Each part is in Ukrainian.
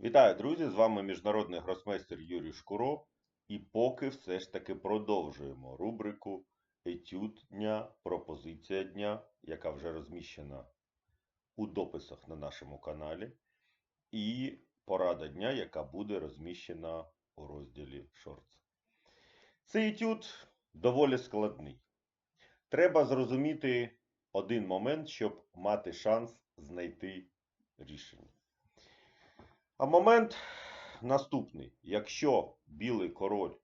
Вітаю, друзі! З вами міжнародний гросмейстер Юрій Шкуро. І поки все ж таки продовжуємо рубрику Етюд дня, пропозиція дня, яка вже розміщена у дописах на нашому каналі, і порада дня, яка буде розміщена у розділі Shorts. Цей етюд доволі складний. Треба зрозуміти один момент, щоб мати шанс знайти рішення. А момент наступний. Якщо білий король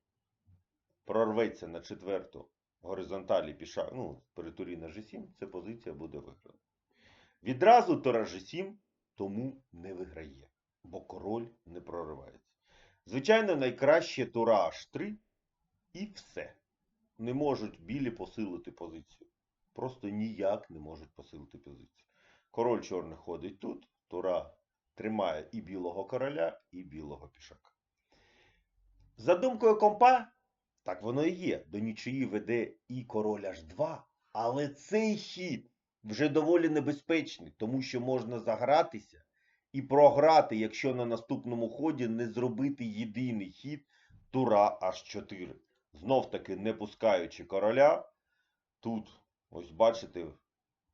прорветься на четверту горизонталі піша, ну, при турі на G7, це позиція буде виграна. Відразу тура G7 тому не виграє, бо король не проривається. Звичайно, найкраще тура H3 і все. Не можуть білі посилити позицію. Просто ніяк не можуть посилити позицію. Король чорний ходить тут, тура тримає і білого короля, і білого пішака. За думкою компа, так воно і є. До нічиї веде і король H2, але цей хід вже доволі небезпечний, тому що можна загратися і програти, якщо на наступному ході не зробити єдиний хід тура H4. Знов таки не пускаючи короля. Тут, ось бачите,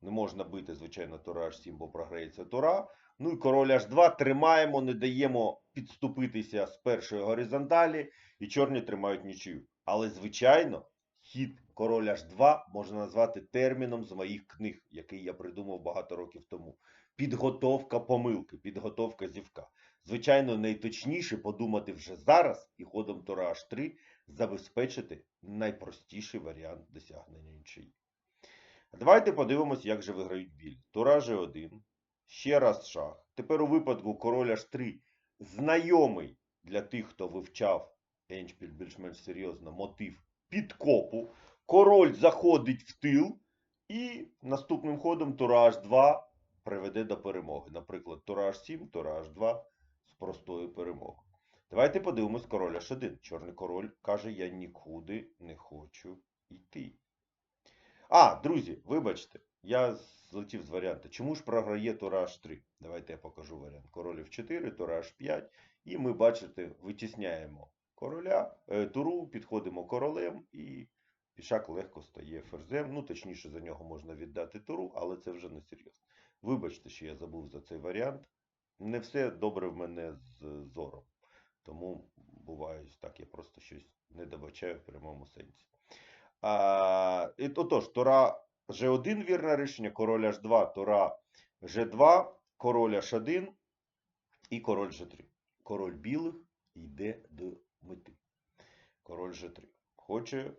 не можна бити, звичайно, тура H7, бо програється тура. Ну і король H2 тримаємо, не даємо підступитися з першої горизонталі, і чорні тримають нічию. Але, звичайно, хід король H2 можна назвати терміном з моїх книг, який я придумав багато років тому. Підготовка помилки, підготовка зівка. Звичайно, найточніше подумати вже зараз і ходом тура H3 забезпечити найпростіший варіант досягнення нічиї. Давайте подивимось, як же виграють білі. Тура G1. Ще раз шах. Тепер у випадку король H3 знайомий для тих, хто вивчав Еншпіль більш-менш серйозно мотив підкопу. Король заходить в тил і наступним ходом тура H2 приведе до перемоги. Наприклад, тура H7, тура H2 з простою перемогою. Давайте подивимось король H1. Чорний король каже, я нікуди не хочу йти. А, друзі, вибачте, я злетів з варіанта. Чому ж програє тура H3? Давайте я покажу варіант. Король F4, тура H5. І ми, бачите, витісняємо короля, е, туру, підходимо королем і пішак легко стає ферзем. Ну, точніше, за нього можна віддати туру, але це вже не серйозно. Вибачте, що я забув за цей варіант. Не все добре в мене з зором. Тому буває так, я просто щось не добачаю в прямому сенсі. А, і, Отож, тура G1 вірне рішення, король H2, тура G2, король H1 і король G3. Король білих йде до мети. Король G3. Хоче.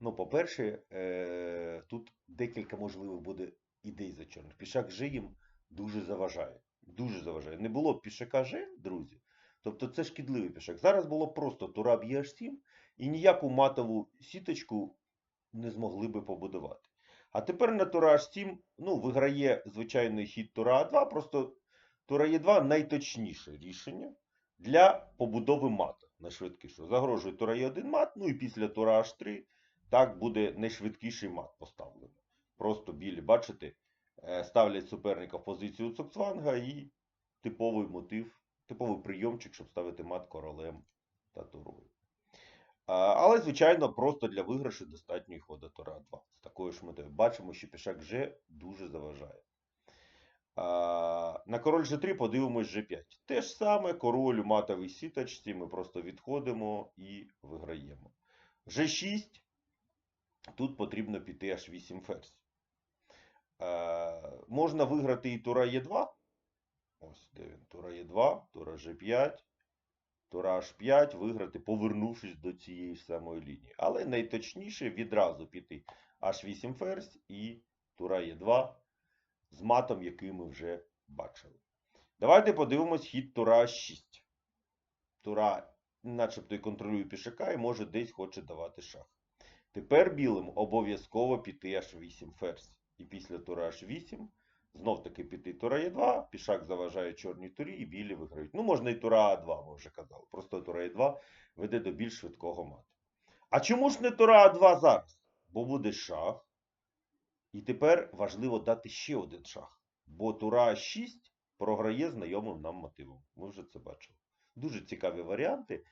Ну, по-перше, е- тут декілька можливих буде ідей за чорних. Пішак G їм дуже заважає. Дуже заважає. Не було б пішака G, друзі. Тобто це шкідливий пішак. Зараз було просто тура б'є H7 і ніяку матову сіточку не змогли би побудувати. А тепер на тура H7 ну, виграє звичайний хід тура А2, просто тура Е2 найточніше рішення для побудови мата найшвидкіше. Загрожує тура Е1 мат, ну і після тура H3 так буде найшвидкіший мат поставлений. Просто білі, бачите, е, ставлять суперника в позицію цукцванга і типовий мотив, типовий прийомчик, щоб ставити мат королем та турою. Але, звичайно, просто для виграшу достатньо хода Тура 2. З такою ж метою. Бачимо, що пішак G дуже заважає. На король G3 подивимось G5. Те ж саме, король у матовій сіточці, ми просто відходимо і виграємо. G6. Тут потрібно піти аж 8 ферзь. Можна виграти і Тура Е2. Ось, де він? Тура Е2, Тура G5. Тура H5 виграти, повернувшись до цієї ж самої лінії. Але найточніше відразу піти H8 ферзь і Тура Е2 з матом, який ми вже бачили. Давайте подивимось хід Тура H6. Тура, начебто, і контролює пішака і може десь хоче давати шах. Тепер білим обов'язково піти H8 ферзь. І після Тура H8 Знов таки піти тура Е2, пішак заважає чорній турі і білі виграють. Ну, можна і тура А2, ми вже казали. Просто тура Е2 веде до більш швидкого мату. А чому ж не тура А2 зараз? Бо буде шах. І тепер важливо дати ще один шах. Бо тура А6 програє знайомим нам мотивом. Ми вже це бачили. Дуже цікаві варіанти.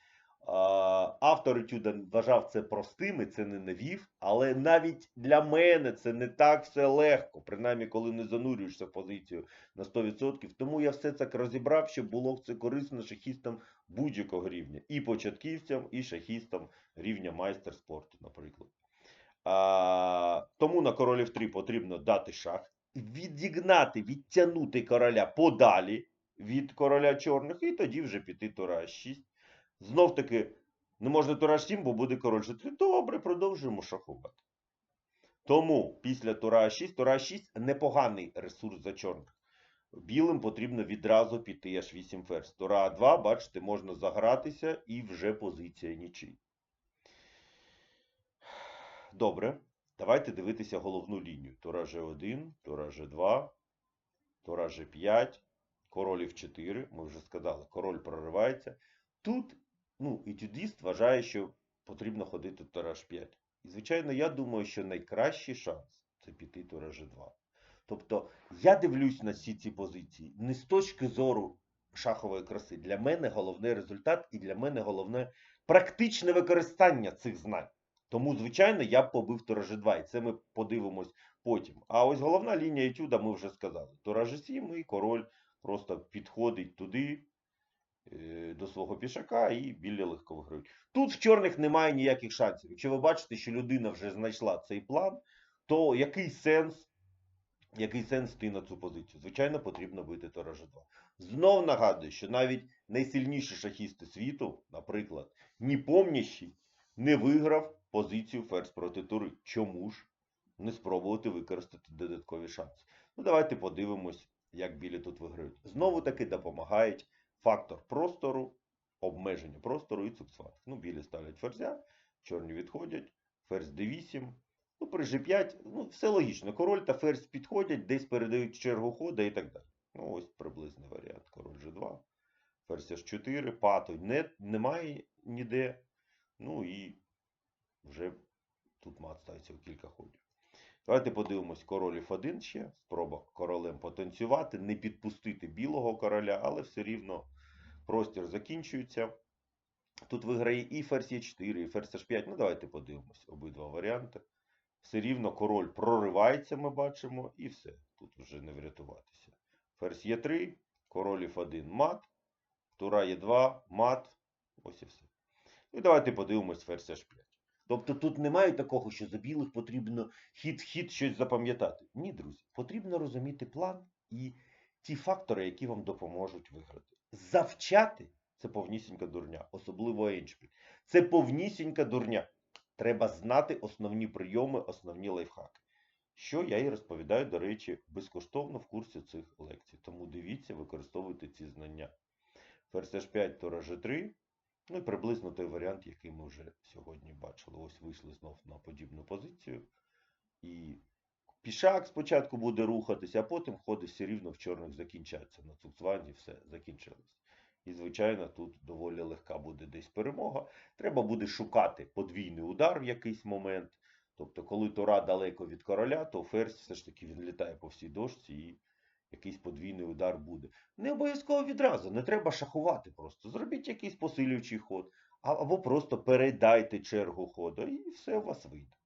Автор етюда вважав це простим і це не навів, але навіть для мене це не так все легко, принаймні, коли не занурюєшся в позицію на 100%. Тому я все це розібрав, щоб було це корисно шахістам будь-якого рівня. І початківцям, і шахістам рівня майстер спорту, наприклад. А, тому на королів 3 потрібно дати шах, відігнати, відтягнути короля подалі від короля чорних, і тоді вже піти тура 6. Знов таки, не можна тура 7, бо буде король G3. Добре, продовжуємо шахувати. Тому після тура 6, тура 6 непоганий ресурс за чорних. Білим потрібно відразу піти аж 8 ферзь. Тура 2, бачите, можна загратися і вже позиція нічий. Добре. Давайте дивитися головну лінію. Тура G1, тура G2, тура G5, король F4. Ми вже сказали, король проривається. Тут, ну, етюдіст вважає, що потрібно ходити тура H5. І, звичайно, я думаю, що найкращий шанс це піти тура G2. Тобто, я дивлюсь на всі ці позиції не з точки зору шахової краси. Для мене головний результат і для мене головне практичне використання цих знань. Тому, звичайно, я б побив тура G2, і це ми подивимось потім. А ось головна лінія етюда ми вже сказали. Тура G7 і король просто підходить туди до свого пішака і білі легко виграють. Тут в чорних немає ніяких шансів. Якщо ви бачите, що людина вже знайшла цей план, то який сенс, який сенс йти на цю позицію? Звичайно, потрібно бити тура G2. Знов нагадую, що навіть найсильніші шахісти світу, наприклад, Ніпомнящий, не виграв позицію ферзь проти тури. Чому ж не спробувати використати додаткові шанси? Ну, давайте подивимось, як білі тут виграють. Знову таки допомагають фактор простору, обмеження простору і цуксват. Ну, білі ставлять ферзя, чорні відходять, ферзь d8. Ну, при g5, ну, все логічно. Король та ферзь підходять, десь передають чергу хода і так далі. Ну, ось приблизний варіант. Король g2, ферзь h4, пату не, немає ніде. Ну і вже тут мат ставиться у кілька ходів. Давайте подивимось король F1 ще. Спроба королем потанцювати, не підпустити білого короля, але все рівно простір закінчується. Тут виграє і ферзь Е4, і ферзь H5. Ну, давайте подивимось обидва варіанти. Все рівно король проривається, ми бачимо, і все. Тут вже не врятуватися. Ферзь Е3, король F1 мат, тура Е2, мат. Ось і все. І давайте подивимось ферзь H5. Тобто тут немає такого, що за білих потрібно хід-хід щось запам'ятати. Ні, друзі, потрібно розуміти план і ті фактори, які вам допоможуть виграти. Завчати це повнісінька дурня, особливо еншпіль. Це повнісінька дурня. Треба знати основні прийоми, основні лайфхаки. Що я і розповідаю, до речі, безкоштовно в курсі цих лекцій. Тому дивіться, використовуйте ці знання. Ферзь H5, Тора G3. Ну і приблизно той варіант, який ми вже сьогодні бачили. Ось вийшли знов на подібну позицію. І пішак спочатку буде рухатися, а потім ходи все рівно в чорних закінчаться. На цукцванні все закінчилось. І, звичайно, тут доволі легка буде десь перемога. Треба буде шукати подвійний удар в якийсь момент. Тобто, коли Тора далеко від короля, то ферзь все ж таки він літає по всій дошці і якийсь подвійний удар буде. Не обов'язково відразу, не треба шахувати просто. Зробіть якийсь посилюючий ход, або просто передайте чергу ходу, і все у вас вийде.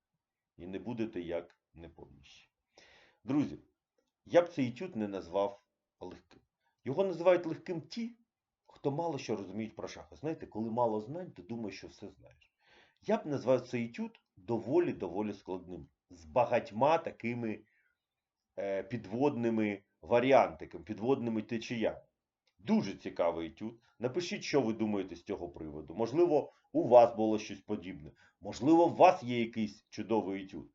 І не будете як непомніщі. Друзі, я б цей етюд не назвав легким. Його називають легким ті, хто мало що розуміють про шахи. Знаєте, коли мало знань, ти думаєш, що все знаєш. Я б назвав цей етюд доволі-доволі складним. З багатьма такими е, підводними варіантиками, підводними течіями. Дуже цікавий етюд. Напишіть, що ви думаєте з цього приводу. Можливо, у вас було щось подібне. Можливо, у вас є якийсь чудовий етюд.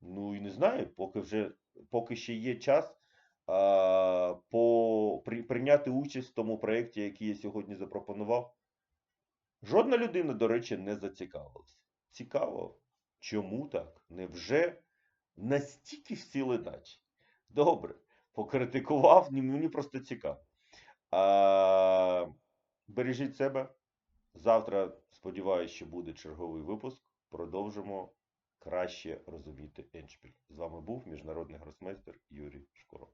Ну і не знаю, поки вже поки ще є час а, по, при, прийняти участь в тому проєкті, який я сьогодні запропонував. Жодна людина, до речі, не зацікавилась. Цікаво, чому так? Невже настільки всі ледачі? Добре, покритикував, мені просто цікаво. Бережіть себе. Завтра, сподіваюся, що буде черговий випуск. Продовжимо краще розуміти еншпіль. З вами був міжнародний гросмейстер Юрій Шкуров.